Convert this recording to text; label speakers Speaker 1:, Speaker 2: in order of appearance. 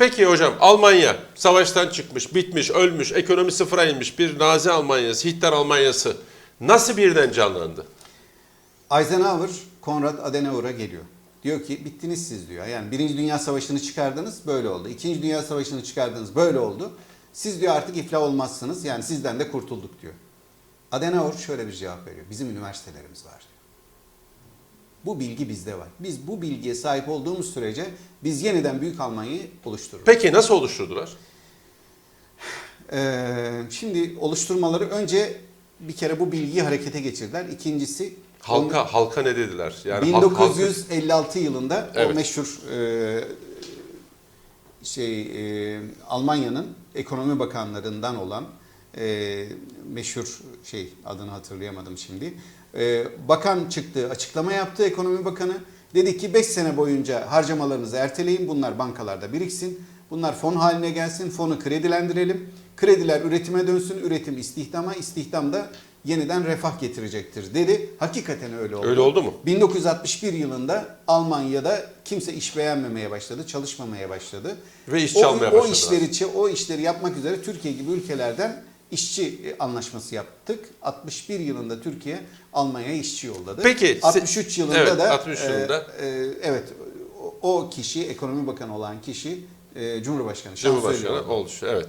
Speaker 1: Peki hocam Almanya savaştan çıkmış, bitmiş, ölmüş, ekonomi sıfıra inmiş bir Nazi Almanyası, Hitler Almanyası nasıl birden canlandı?
Speaker 2: Eisenhower, Konrad Adenauer'a geliyor. Diyor ki bittiniz siz diyor. Yani Birinci Dünya Savaşı'nı çıkardınız böyle oldu. İkinci Dünya Savaşı'nı çıkardınız böyle oldu. Siz diyor artık iflah olmazsınız. Yani sizden de kurtulduk diyor. Adenauer şöyle bir cevap veriyor. Bizim üniversitelerimiz var diyor. Bu bilgi bizde var. Biz bu bilgiye sahip olduğumuz sürece biz yeniden Büyük Almanya'yı oluştururuz.
Speaker 1: Peki nasıl oluşturdular?
Speaker 2: Ee, şimdi oluşturmaları önce bir kere bu bilgiyi harekete geçirdiler. İkincisi
Speaker 1: Halka halka ne dediler? Yani halk- halkı-
Speaker 2: 1956 yılında o
Speaker 1: Evet.
Speaker 2: meşhur e, şey e, Almanya'nın ekonomi bakanlarından olan e, meşhur şey adını hatırlayamadım şimdi. E, bakan çıktı, açıklama yaptı ekonomi bakanı. Dedi ki 5 sene boyunca harcamalarınızı erteleyin. Bunlar bankalarda biriksin. Bunlar fon haline gelsin. Fonu kredilendirelim. Krediler üretime dönsün. Üretim istihdama, istihdam da yeniden refah getirecektir dedi. Hakikaten öyle oldu.
Speaker 1: Öyle oldu mu?
Speaker 2: 1961 yılında Almanya'da kimse iş beğenmemeye başladı, çalışmamaya başladı.
Speaker 1: Ve iş
Speaker 2: o,
Speaker 1: çalmaya
Speaker 2: o
Speaker 1: başladılar.
Speaker 2: işleri o işleri yapmak üzere Türkiye gibi ülkelerden işçi anlaşması yaptık. 61 yılında Türkiye Almanya'ya işçi yolladı.
Speaker 1: Peki, si-
Speaker 2: 63 yılında
Speaker 1: Evet,
Speaker 2: da
Speaker 1: 63 yılında.
Speaker 2: e, e, evet o, kişi ekonomi bakanı olan kişi e, Cumhurbaşkanı.
Speaker 1: Cumhurbaşkanı oldu. Evet.